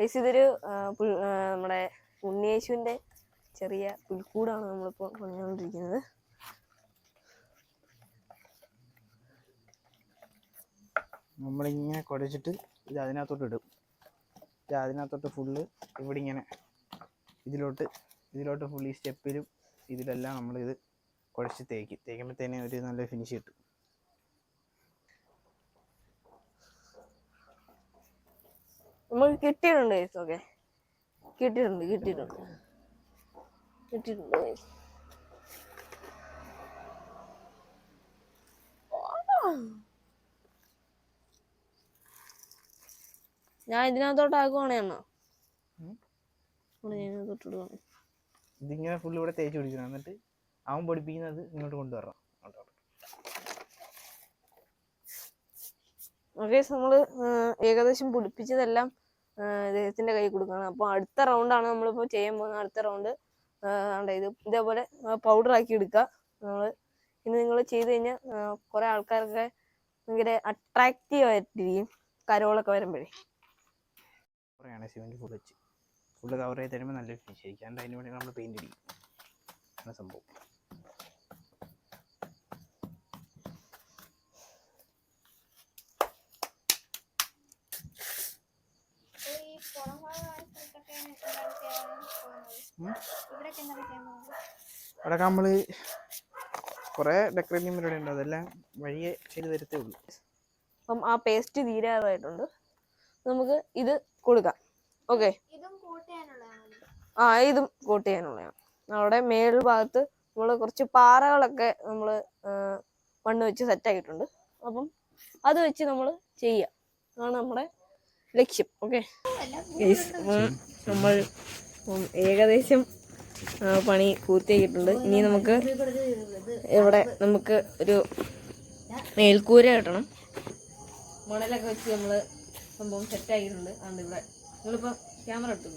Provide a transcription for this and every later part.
Guys ഇതൊരു നമ്മുടെ ഉണ്ണിയേശുവിന്റെ ചെറിയ പുൽക്കൂടാണ് നമ്മളിപ്പോൾ പണിഞ്ഞുകൊണ്ടിരിക്കുന്നത്. നമ്മളിങ്ങനെ കുടച്ചിട്ട് ഇത് അതിനകത്തോട്ട് ഇടും. ഇത് അതിനകത്തോട്ട് ഫുള്ള് ഇവിടെ ഇങ്ങനെ ഇതിലോട്ട് ഇതിലോട്ട് ഫുള്ള് ഈ സ്റ്റെപ്പിലും ഇതിലെല്ലാം നമ്മളിത് കുഴച്ച് തേക്കും. തേക്കുമ്പോഴത്തേനെ ഒരു നല്ല ഫിനിഷ് കിട്ടും. നമുക്ക് കിട്ടിയിട്ടുണ്ട് ഗൈസ് ഓക്കെ കിട്ടിയിട്ടുണ്ട് കിട്ടിയിട്ടുണ്ട്. കിട്ടിയിട്ടുണ്ട്. ഞാൻ ഇതിനകത്തോട്ട് ആക്കുവാണേ എന്നാ. ഇതിങ്ങനെ ഫുള്ള് ഇവിടെ തേച്ച് പിടിക്കണം. എന്നിട്ട് അവൻ പൊടിപ്പിക്കുന്നത് ഇങ്ങോട്ട് കൊണ്ടുവരണം. ഓക്കെ നമ്മൾ ഏകദേശം പിടിപ്പിച്ചതെല്ലാം ഇദ്ദേഹത്തിന്റെ കയ്യിൽ കൊടുക്കണം അപ്പോൾ അടുത്ത റൗണ്ടാണ് നമ്മളിപ്പോൾ ചെയ്യാൻ പോകുന്നത്. അടുത്ത റൗണ്ട് ഇത് ഇതേപോലെ ആക്കി എടുക്കുക. നമ്മൾ ഇനി നിങ്ങൾ ചെയ്ത് കഴിഞ്ഞാൽ കുറെ ആൾക്കാരൊക്കെ ഭയങ്കര അട്രാക്റ്റീവ് ആയിട്ടിരിക്കും. കരോളൊക്കെ വരുമ്പോഴേ. കുറേയാണ് ഫുള്ള് കവർ ചെയ്ത് തരുമ്പോൾ നല്ലൊരു ഫിനിഷ് ആയിരിക്കും. അതിന് വേണ്ടി നമ്മൾ പെയിന്റ് അടിക്കും സംഭവം ഈ പുറം ഭാഗമായ സ്ഥലത്തൊക്കെ എന്താണ് ചെയ്യാൻ അവിടെ നമ്മൾ കുറേ ഡെക്കറേറ്റിംഗ് പരിപാടി ഉണ്ട്. അതെല്ലാം വഴിയെ ചെയ്ത് തരത്തേ ഉള്ളൂ. അപ്പം ആ പേസ്റ്റ് തീരാറായിട്ടുണ്ട്. നമുക്ക് ഇത് കൊടുക്കാം. ഓക്കെ ആ ഇതും കോട്ട് ചെയ്യാനുള്ളതാണ്. അവിടെ മേൽ ഭാഗത്ത് നമ്മൾ കുറച്ച് പാറകളൊക്കെ നമ്മൾ മണ്ണ് വെച്ച് സെറ്റ് ആക്കിയിട്ടുണ്ട് അപ്പം അത് വെച്ച് നമ്മൾ ചെയ്യാം. അതാണ് നമ്മുടെ ലക്ഷ്യം. ഓക്കെ നമ്മൾ ഉം, ഏകദേശം പണി പൂർത്തിയാക്കിയിട്ടുണ്ട് ഇനി നമുക്ക് ഇവിടെ നമുക്ക് ഒരു മേൽക്കൂര കെട്ടണം. മണലൊക്കെ വെച്ച് നമ്മൾ സംഭവം സെറ്റ് ആക്കിയിട്ടുണ്ട് അതുകൊണ്ട് ഇവിടെ നിങ്ങളിപ്പോൾ ക്യാമറ എടുത്തു?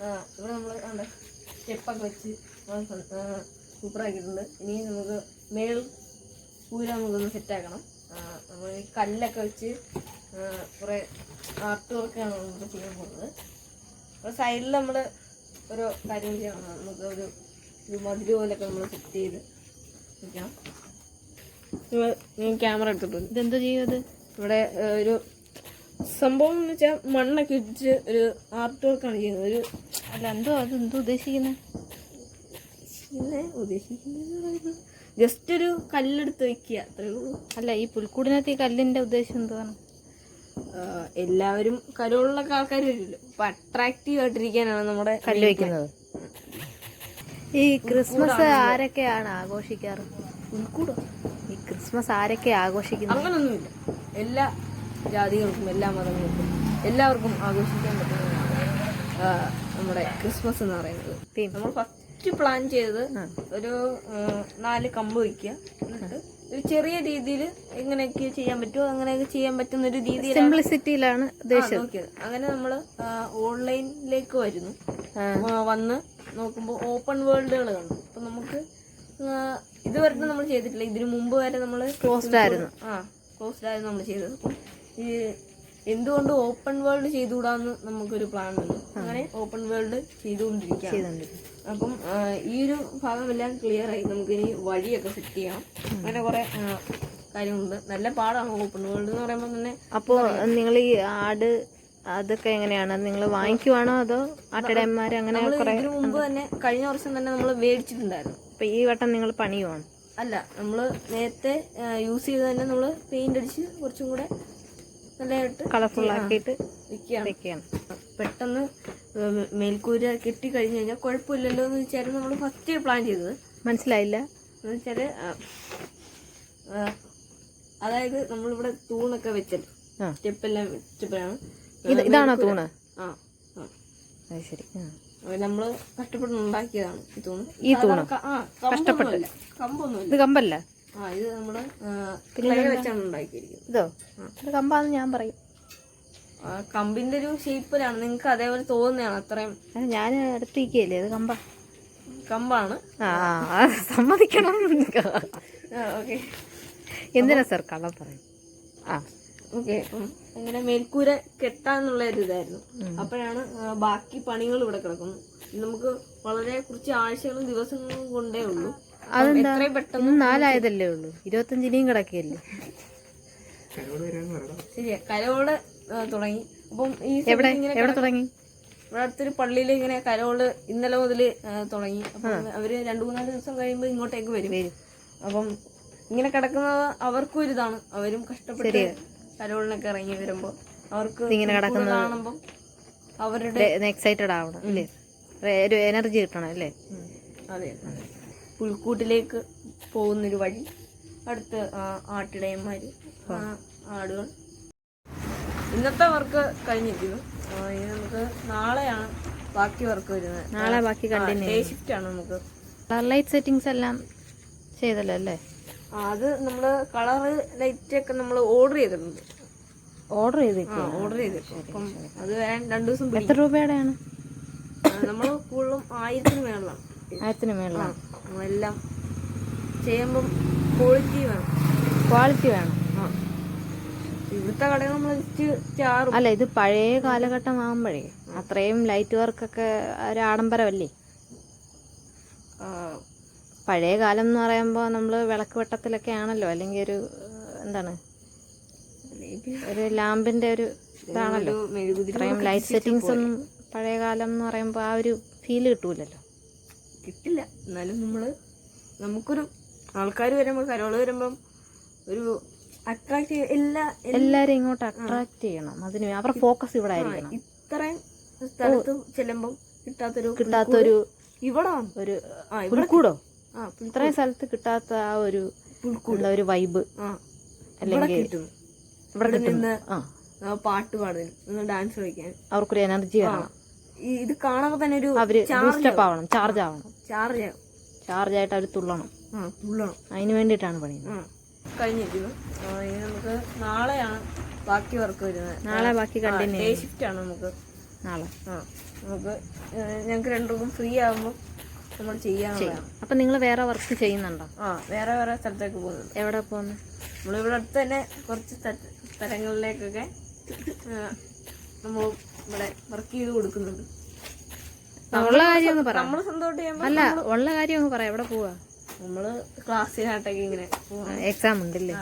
ആ ഇവിടെ നമ്മൾ ഉണ്ട് സ്റ്റെപ്പൊക്കെ വെച്ച് സൂപ്പർ ആക്കിയിട്ടുണ്ട് ഇനി നമുക്ക് മേൽ കൂര നമുക്കൊന്ന് സെറ്റ് ആക്കണം. നമ്മൾ കല്ലൊക്കെ വെച്ച് കുറേ ആർട്ട് വർക്കാണ് നമുക്ക് ചെയ്യാൻ പോകുന്നത്. അപ്പോൾ സൈഡിൽ നമ്മൾ ഒരു കാര്യം ചെയ്യണം നമുക്ക് ഒരു ഒരു മതിൽ പോലൊക്കെ നമ്മൾ സെറ്റ് ചെയ്ത് ക്യാമറ എടുത്തിട്ടുണ്ട്. ഇതെന്താ ചെയ്യുന്നത്? ഇവിടെ ഒരു സംഭവം എന്ന് വെച്ചാൽ മണ്ണൊക്കെ ഇടിച്ച് ഒരു ആർട്ട് വർക്കാണ് ചെയ്യുന്നത്. ഒരു അല്ല എന്തോ അത് എന്തോ ഉദ്ദേശിക്കുന്നത് ഉദ്ദേശിക്കുന്നത് ജസ്റ്റ് ഒരു കല്ലെടുത്ത് വെക്കുക. അത്രേ ഉള്ളൂ. അല്ല ഈ പുൽക്കൂടിനകത്ത് ഈ കല്ലിന്റെ ഉദ്ദേശം എന്താണ് എല്ലാവരും കരുവുള്ള ആൾക്കാരില്ലല്ലോ അപ്പൊ അട്രാക്റ്റീവ് ആയിട്ടിരിക്കാനാണ് നമ്മുടെ കല്ല് വെക്കുന്നത്. ഈ ക്രിസ്മസ് ആരൊക്കെയാണ് ആഘോഷിക്കാറ്? ഈ ക്രിസ്മസ് ആരൊക്കെ ആഘോഷിക്കുന്നത്? അങ്ങനൊന്നുമില്ല. എല്ലാ ജാതികൾക്കും എല്ലാ മതങ്ങൾക്കും എല്ലാവർക്കും ആഘോഷിക്കാൻ പറ്റുന്നതാണ് നമ്മുടെ ക്രിസ്മസ് എന്ന് പറയുന്നത്. നമ്മൾ ഫസ്റ്റ് പ്ലാൻ ചെയ്തത് ഒരു നാല് കമ്പ് വയ്ക്കുക എന്നിട്ട് ഒരു ചെറിയ രീതിയിൽ എങ്ങനെയൊക്കെ ചെയ്യാൻ പറ്റുമോ അങ്ങനെയൊക്കെ ചെയ്യാൻ പറ്റുന്ന ഒരു രീതിയിലാണ് സിംപ്ലിസിറ്റിയിലാണ് നോക്കിയത്. അങ്ങനെ നമ്മൾ ഓൺലൈനിലേക്ക് വരുന്നു. വന്ന് നോക്കുമ്പോൾ ഓപ്പൺ വേൾഡുകൾ കണ്ടു. അപ്പൊ നമുക്ക് ഇതുവരെ നമ്മൾ ചെയ്തിട്ടില്ല. ഇതിനു മുമ്പ് വരെ നമ്മൾ ക്ലോസ്ഡ് ആയിരുന്നു. ആ ക്ലോസ്ഡ് ആയിരുന്നു നമ്മൾ ചെയ്തത്. അപ്പം ഈ എന്തുകൊണ്ട് ഓപ്പൺ വേൾഡ് ചെയ്തുകൂടാന്ന് നമുക്കൊരു പ്ലാൻ ഉണ്ട്. അങ്ങനെ ഓപ്പൺ വേൾഡ് ചെയ്തുകൊണ്ടിരിക്കുകയാണ്. അപ്പം ഈ ഒരു ഭാഗമെല്ലാം ക്ലിയർ ആയി. നമുക്ക് ഇനി വഴിയൊക്കെ സെറ്റ് ചെയ്യാം. അങ്ങനെ കുറെ കാര്യമുണ്ട് കാര്യങ്ങളുണ്ട്. നല്ല പാടാണ് ഓപ്പൺ വേൾഡ് എന്ന് പറയുമ്പോൾ തന്നെ അപ്പോ നിങ്ങൾ ഈ ആട് അതൊക്കെ എങ്ങനെയാണ്? നിങ്ങൾ വാങ്ങിക്കുവാണോ അതോ ആട്ടടയന്മാർ അങ്ങനെ ഇതിനു മുമ്പ് തന്നെ കഴിഞ്ഞ വർഷം തന്നെ നമ്മൾ മേടിച്ചിട്ടുണ്ടായിരുന്നു അപ്പൊ ഈ വട്ടം നിങ്ങൾ പണിയുവാണ്? അല്ല നമ്മൾ നേരത്തെ യൂസ് ചെയ്ത് തന്നെ നമ്മൾ പെയിന്റ് അടിച്ച് കുറച്ചും കൂടെ നല്ലതായിട്ട് കളർഫുൾ ആക്കിയിട്ട് വെക്കുകയാണ് പെട്ടെന്ന് മേൽക്കൂര കെട്ടി കഴിഞ്ഞ് കഴിഞ്ഞാൽ കുഴപ്പമില്ലല്ലോ എന്ന് വെച്ചായിരുന്നു നമ്മൾ ഫസ്റ്റ് പ്ലാൻ ചെയ്തത്. മനസ്സിലായില്ല. എന്ന് ആ, അതായത് നമ്മളിവിടെ തൂണൊക്കെ വെച്ചല്ലോ. സ്റ്റെപ്പെല്ലാം ഇത് ഇതാണോ തൂണ്? ആ ശരി. നമ്മൾ കഷ്ടപ്പെട്ട് ഉണ്ടാക്കിയതാണ് ഈ തൂണ്. ഈ തൂണ്? സാധാരണ ക- ആ, കമ്പൊന്നുമില്ല. കമ്പൊന്നുമില്ല. ഇത് കമ്പല്ല? ആ ഇത് നമ്മൾ വെച്ചാണ് ഉണ്ടാക്കിയിരിക്കുന്നത്. ഇതോ? ഇത് കമ്പാന്ന് ഞാൻ പറയും. കമ്പിന്റെ ഒരു ഷേപ്പിലാണ്. നിങ്ങൾക്ക് അതേപോലെ തോന്നുന്നതാണ് അത്രയും. അത് ഞാൻ അടുത്തിരിക്കുകയല്ലേ ഇത് കമ്പ? കമ്പാണ്. ആ സമ്മതിക്കണം ഓക്കെ. എന്തിനാ സർ കള്ളം പറയും? ആ. ഓക്കെ അപ്പം അങ്ങനെ മേൽക്കൂര കെട്ടാന്നുള്ള ഒരു ഇതായിരുന്നു. അപ്പോഴാണ് ബാക്കി പണികൾ ഇവിടെ കിടക്കുന്നത്. നമുക്ക് വളരെ കുറച്ച് ആഴ്ചകളും ദിവസങ്ങളും കൊണ്ടേ ഉള്ളൂ. അതെന്താ? എത്രയും പെട്ടെന്ന് ഇന്ന് നാലായതല്ലേ ഉള്ളൂ. ഇരുപത്തഞ്ചിനെയും കിടക്കുകയല്ലേ ശരിയാ. കരോൾ തുടങ്ങി. അപ്പം ഈ എവിടെ? എവിടെ തുടങ്ങി? ഇവിടെ അടുത്തൊരു പള്ളിയിൽ ഇങ്ങനെ കരോൾ ഇന്നലെ മുതൽ തുടങ്ങി. അപ്പം അവർ രണ്ടു മൂന്നാൽ ദിവസം കഴിയുമ്പോൾ ഇങ്ങോട്ടേക്ക് വരും. വരും. അപ്പം ഇങ്ങനെ കിടക്കുന്നത് അവർക്കും ഒരു ഇതാണ് അവരും കഷ്ടപ്പെട്ട് കരോളിനൊക്കെ ഇറങ്ങി വരുമ്പോൾ അവർക്ക് ഇങ്ങനെ കിടക്കുന്നത് കാണുമ്പോൾ അവരുടെ എക്സൈറ്റഡ് ആവണം അല്ലേ? ഒരു എനർജി കിട്ടണം അല്ലേ? അതെ. പുൽക്കൂട്ടിലേക്ക് പോകുന്നൊരു വഴി അടുത്ത് ആട്ടിടയന്മാര് ആടുകൾ. ഇന്നത്തെ വർക്ക് കഴിഞ്ഞിരിക്കുന്നു. ഇനി നമുക്ക് നാളെയാണ് ബാക്കി വർക്ക് വരുന്നത്. നാളെ ബാക്കി ഡേ ഷിഫ്റ്റ് ആണ് നമുക്ക്. കളർ ലൈറ്റ് സെറ്റിങ്സ് എല്ലാം ചെയ്തല്ലോ അല്ലേ? അത് നമ്മൾ കളറ് ലൈറ്റ് ഒക്കെ നമ്മൾ ഓർഡർ ചെയ്തിട്ടുണ്ട്. ഓർഡർ ചെയ്ത് ഓർഡർ ചെയ്തിട്ടുണ്ട്. അപ്പം അത് വരാൻ രണ്ടു ദിവസം എത്ര രൂപയുടെയാണ് നമ്മൾ കൂടുതലും ആയിരത്തിന് മേളിലാണ്. ആയിരത്തിന് മേളിലാണ്. എല്ലാം ചെയ്യുമ്പം ക്വാളിറ്റി വേണം. ക്വാളിറ്റി വേണം. ഇവിടുത്തെ കടകൾ നമ്മൾ ചാറും. അല്ല ഇത് പഴയ കാലഘട്ടം ആകുമ്പോഴേ അത്രയും ലൈറ്റ് വർക്കൊക്കെ ഒരു ആഡംബരമല്ലേ? പഴയ കാലം എന്ന് പറയുമ്പോൾ നമ്മൾ വിളക്ക് വെട്ടത്തിലൊക്കെ ആണല്ലോ അല്ലെങ്കിൽ ഒരു എന്താണ്? ഒരു ലാമ്പിന്റെ ഒരു ഇതാണല്ലോ. ഇത്രയും ലൈറ്റ് സെറ്റിങ്സ് ഒന്നും പഴയ കാലം എന്ന് പറയുമ്പോൾ ആ ഒരു ഫീൽ കിട്ടൂലല്ലോ. കിട്ടില്ല. എന്നാലും നമ്മൾ നമുക്കൊരു ആൾക്കാർ വരുമ്പോൾ കരോൾ വരുമ്പം ഒരു അട്രാക്ട് എല്ലാ എല്ലാ- എല്ലാരും ഇങ്ങോട്ട് അട്രാക്ട് ചെയ്യണം. അതിന് അവരുടെ ഫോക്കസ് ഇവിടെ ആയിരിക്കണം. ഇത്രയും സ്ഥലത്ത് ചെല്ലുമ്പം കിട്ടാത്തൊരു കിട്ടാത്തൊരു ഇവിടെ. ഒരു പുൽക്കൂടോ? ആ ഇത്രയും സ്ഥലത്ത് കിട്ടാത്ത ആ ഒരു എന്താ ഒരു വൈബ് അല്ലെങ്കിൽ ഇവിടെ നിന്ന് പാട്ട് പാടാൻ ഒന്ന് ഡാൻസ് കളിക്കാൻ. അവർക്കൊരു എനർജി വരണം ഇത് കാണുമ്പോൾ തന്നെ ഒരു അവർ ചാർജ് ആവണം ചാർജ് ആവണം. ചാർജ് ചാർജ് ആയിട്ട് അവർ തുള്ളണം. ആ തുള്ളണം. അതിന് വേണ്ടിയിട്ടാണ് പണിയുന്നത്. ആ കഴിഞ്ഞിരിക്കുന്നു. ഇനി നമുക്ക് നാളെയാണ് ബാക്കി വർക്ക് വരുന്നത്. നാളെ ബാക്കി കണ്ടിന്യൂ ഡേ ഷിഫ്റ്റ് ആണ് നമുക്ക്. നാളെ. ആ നമുക്ക് ഞങ്ങൾക്ക് രണ്ടുപേർക്കും ഫ്രീ ആകുമ്പോൾ നമ്മൾ ചെയ്യാനുള്ളതാണ് അപ്പൊ നിങ്ങൾ വേറെ വർക്ക് ചെയ്യുന്നുണ്ടോ? ആ വേറെ വേറെ സ്ഥലത്തേക്ക് പോകുന്നുണ്ട്. എവിടെ പോകുന്നു? നമ്മളിവിടെ അടുത്ത് തന്നെ കുറച്ച് സ്ഥ- സ്ഥലങ്ങളിലേക്കൊക്കെ നമ്മൾ ഇവിടെ വർക്ക് ചെയ്ത് കൊടുക്കുന്നുണ്ട്. ഉള്ള കാര്യം ഒന്ന് പറ. സ്വന്തമായിട്ട് അല്ല ഉള്ള കാര്യം ഒന്ന് പറയാം എവിടെ പോവാ? നമ്മൾ ക്ലാസ്സിനായിട്ടൊക്കെ ഇങ്ങനെ എക്സാം ഉണ്ടല്ലേ.